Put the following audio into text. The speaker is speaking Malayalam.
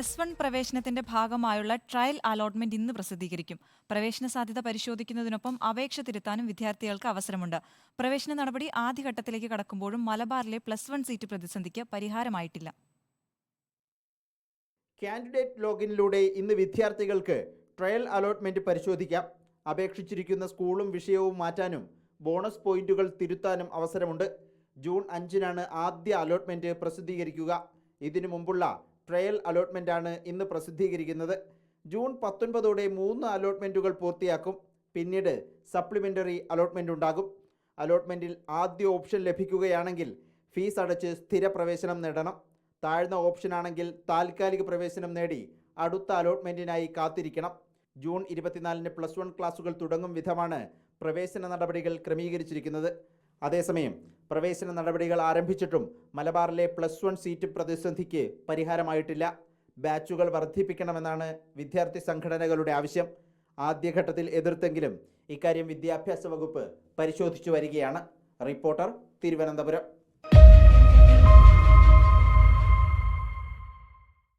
പ്ലസ് വൺ പ്രവേശനത്തിന്റെ ഭാഗമായുള്ള ട്രയൽ അലോട്ട്മെന്റ് ഇന്ന് പ്രസിദ്ധീകരിക്കും. പ്രവേശന സാധ്യത പരിശോധിക്കുന്നതിനൊപ്പം അപേക്ഷ തിരുത്താനും വിദ്യാർത്ഥികൾക്ക് അവസരമുണ്ട്. പ്രവേശന നടപടി ആദ്യഘട്ടത്തിലേക്ക് കടക്കുമ്പോഴും മലബാറിലെ പ്ലസ് വൺ സീറ്റ് പ്രതിസന്ധിക്ക് പരിഹാരമായിട്ടില്ല. കാൻഡിഡേറ്റ് ലോഗിനിലൂടെ ഇന്ന് വിദ്യാർത്ഥികൾക്ക് ട്രയൽ അലോട്ട്മെന്റ് പരിശോധിക്കാം. അപേക്ഷിച്ചിരിക്കുന്ന സ്കൂളും വിഷയവും മാറ്റാനും ബോണസ് പോയിന്റുകൾ തിരുത്താനും അവസരമുണ്ട്. ജൂൺ അഞ്ചിനാണ് ആദ്യ അലോട്ട്മെന്റ് പ്രസിദ്ധീകരിക്കുക. ഇതിനു മുമ്പുള്ള ട്രയൽ അലോട്ട്മെന്റാണ് ഇന്ന് പ്രസിദ്ധീകരിക്കുന്നത്. ജൂൺ പത്തൊൻപതോടെ മൂന്ന് അലോട്ട്മെന്റുകൾ പൂർത്തിയാക്കും. പിന്നീട് സപ്ലിമെന്ററി അലോട്ട്മെന്റ് ഉണ്ടാകും. അലോട്ട്മെന്റിൽ ആദ്യ ഓപ്ഷൻ ലഭിക്കുകയാണെങ്കിൽ ഫീസ് അടച്ച് സ്ഥിര പ്രവേശനം നേടണം. താഴ്ന്ന ഓപ്ഷനാണെങ്കിൽ താൽക്കാലിക പ്രവേശനം നേടി അടുത്ത അലോട്ട്മെന്റിനായി കാത്തിരിക്കണം. ജൂൺ ഇരുപത്തിനാലിന് പ്ലസ് വൺ ക്ലാസുകൾ തുടങ്ങും വിധമാണ് പ്രവേശന നടപടികൾ ക്രമീകരിച്ചിരിക്കുന്നത്. അതേസമയം പ്രവേശന നടപടികൾ ആരംഭിച്ചിട്ടും മലബാറിലെ പ്ലസ് വൺ സീറ്റ് പ്രതിസന്ധിക്ക് പരിഹാരമായിട്ടില്ല. ബാച്ചുകൾ വർദ്ധിപ്പിക്കണമെന്നാണ് വിദ്യാർത്ഥി സംഘടനകളുടെ ആവശ്യം. ആദ്യഘട്ടത്തിൽ എതിർത്തെങ്കിലും ഇക്കാര്യം വിദ്യാഭ്യാസ വകുപ്പ് പരിശോധിച്ചു വരികയാണ്. റിപ്പോർട്ടർ തിരുവനന്തപുരം.